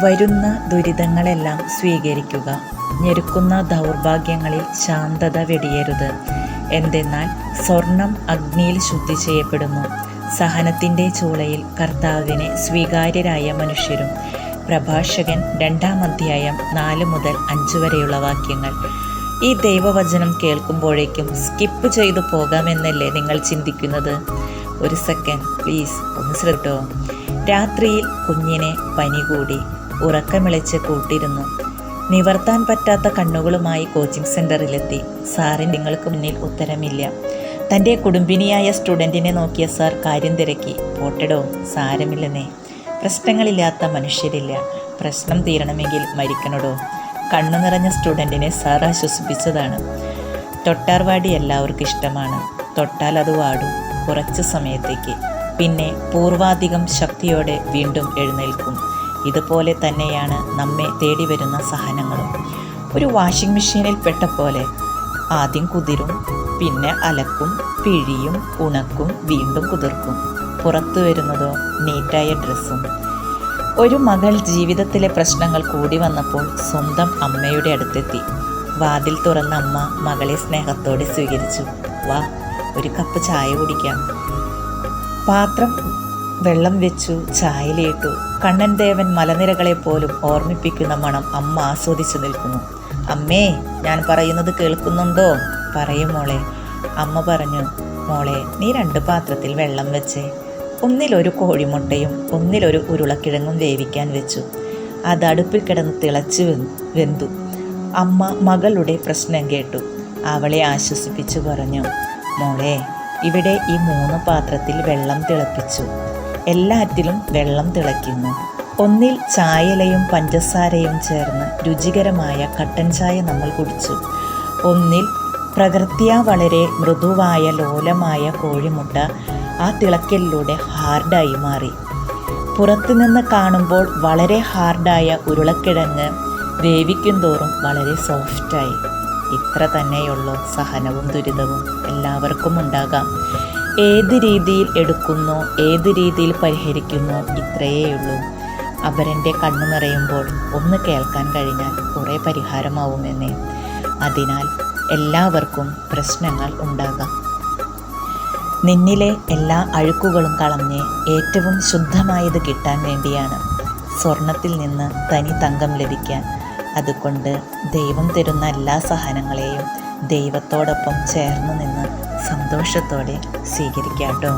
വരുന്ന ദുരിതങ്ങളെല്ലാം സ്വീകരിക്കുക. ഞെരുക്കുന്ന ദൗർഭാഗ്യങ്ങളിൽ ശാന്തത വെടിയരുത്. എന്തെന്നാൽ സ്വർണം അഗ്നിയിൽ ശുദ്ധി ചെയ്യപ്പെടുന്നു. സഹനത്തിന്റെ ചൂളയിൽ കർത്താവിനെ സ്വീകാര്യരായ മനുഷ്യരും. പ്രഭാഷകൻ രണ്ടാം അധ്യായം നാല് മുതൽ അഞ്ച് വരെയുള്ള വാക്യങ്ങൾ. ഈ ദൈവവചനം കേൾക്കുമ്പോഴേക്കും സ്കിപ്പ് ചെയ്തു പോകാമെന്നല്ലേ നിങ്ങൾ ചിന്തിക്കുന്നത്? ഒരു സെക്കൻഡ് പ്ലീസ് ഒന്ന് ശ്രദ്ധോ രാത്രിയിൽ കുഞ്ഞിനെ പനി കൂടി ഉറക്കമിളച്ച് കൂട്ടിരുന്നു. നിവർത്താൻ പറ്റാത്ത കണ്ണുകളുമായി കോച്ചിങ് സെന്ററിലെത്തി സാറിന് നിങ്ങൾക്ക് മുന്നിൽ ഉത്തരമില്ല. തന്റെ കുടുംബിനിയായ സ്റ്റുഡന്റിനെ നോക്കിയ സാർ കാര്യം തിരക്കി. പോട്ടടോ സാരമില്ലെന്നേ. പ്രശ്നങ്ങളില്ലാത്ത മനുഷ്യരില്ല. പ്രശ്നം തീരണമെങ്കിൽ മരിക്കണടോ. കണ്ണു നിറഞ്ഞ സ്റ്റുഡന്റിനെ സാർ ആശ്വസിപ്പിച്ചതാണ്. തൊട്ടാർവാടി എല്ലാവർക്കും ഇഷ്ടമാണ്. തൊട്ടാൽ അത് വാടും കുറച്ച് സമയത്തേക്ക്. പിന്നെ പൂർവാധികം ശക്തിയോടെ വീണ്ടും എഴുന്നേൽക്കും. ഇതുപോലെ തന്നെയാണ് നമ്മെ തേടി വരുന്ന സഹനങ്ങളും. ഒരു വാഷിംഗ് മെഷീനിൽ പെട്ട പോലെ ആദ്യം കുതിരും പിന്നെ അലക്കും പിഴിയും ഉണക്കും വീണ്ടും കുതിർക്കും. പുറത്തു വരുന്നതോ നീറ്റായ ഡ്രസ്സും ഒരു മകൾ ജീവിതത്തിലെ പ്രശ്നങ്ങൾ കൂടി വന്നപ്പോൾ സ്വന്തം അമ്മയുടെ അടുത്തെത്തി. വാതിൽ തുറന്ന അമ്മ മകളെ സ്നേഹത്തോടെ സ്വീകരിച്ചു. വാ ഒരു കപ്പ് ചായ കുടിക്കാം. പാത്രം വെള്ളം വെച്ചു ചായയിലിട്ടു കണ്ണൻ ദേവൻ മലനിരകളെ പോലും ഓർമ്മിപ്പിക്കുന്ന മണം അമ്മ ആസ്വദിച്ചു നിൽക്കുന്നു. അമ്മേ ഞാൻ പറയുന്നത് കേൾക്കുന്നുണ്ടോ? പറയും മോളെ. അമ്മ പറഞ്ഞു മോളെ നീ രണ്ട് പാത്രത്തിൽ വെള്ളം വെച്ചേ. ഒന്നിലൊരു കോഴിമുട്ടയും ഒന്നിലൊരു ഉരുളക്കിഴങ്ങും വേവിക്കാൻ വെച്ചു. അത് അടുപ്പിൽ കിടന്ന് തിളച്ചു വെന്തു. അമ്മ മകളുടെ പ്രശ്നം കേട്ടു. അവളെ ആശ്വസിപ്പിച്ചു പറഞ്ഞു മോളെ ഇവിടെ ഈ മൂന്ന് പാത്രത്തിൽ വെള്ളം തിളപ്പിച്ചു. എല്ലാറ്റിലും വെള്ളം തിളയ്ക്കുന്നു. ഒന്നിൽ ചായലയും പഞ്ചസാരയും ചേർന്ന് രുചികരമായ കട്ടൻ ചായ നമ്മൾ കുടിച്ചു. ഒന്നിൽ പ്രകൃത്യാ വളരെ മൃദുവായ ലോലമായ കോഴിമുട്ട ആ തിളക്കലിലൂടെ ഹാർഡായി മാറി. പുറത്തുനിന്ന് കാണുമ്പോൾ വളരെ ഹാർഡായ ഉരുളക്കിഴങ്ങ് വേവിക്കും തോറും വളരെ സോഫ്റ്റായി. ഇത്ര തന്നെയുള്ളൂ സഹനവും ദുരിതവും. എല്ലാവർക്കും ഉണ്ടാകാം. ഏത് രീതിയിൽ എടുക്കുന്നു ഏത് രീതിയിൽ പരിഹരിക്കുന്നു ഇത്രയേ ഉള്ളൂ. അപരന്റെ കണ്ണു നിറയുമ്പോൾ ഒന്ന് കേൾക്കാൻ കഴിഞ്ഞാൽ കുറേ പരിഹാരമാവുമെന്നേ. അതിനാൽ എല്ലാവർക്കും പ്രശ്നങ്ങൾ ഉണ്ടാകാം. നിന്നിലെ എല്ലാ അഴുക്കുകളും കളഞ്ഞ് ഏറ്റവും ശുദ്ധമായത് കിട്ടാൻ വേണ്ടിയാണ് സ്വർണത്തിൽ നിന്ന് തനി തങ്കം ലഭിക്കാൻ. അതുകൊണ്ട് ദൈവം തരുന്ന എല്ലാ സഹനങ്ങളെയും ദൈവത്തോടൊപ്പം ചേർന്ന് നിന്ന് സന്തോഷത്തോടെ സ്വീകരിക്കാട്ടോ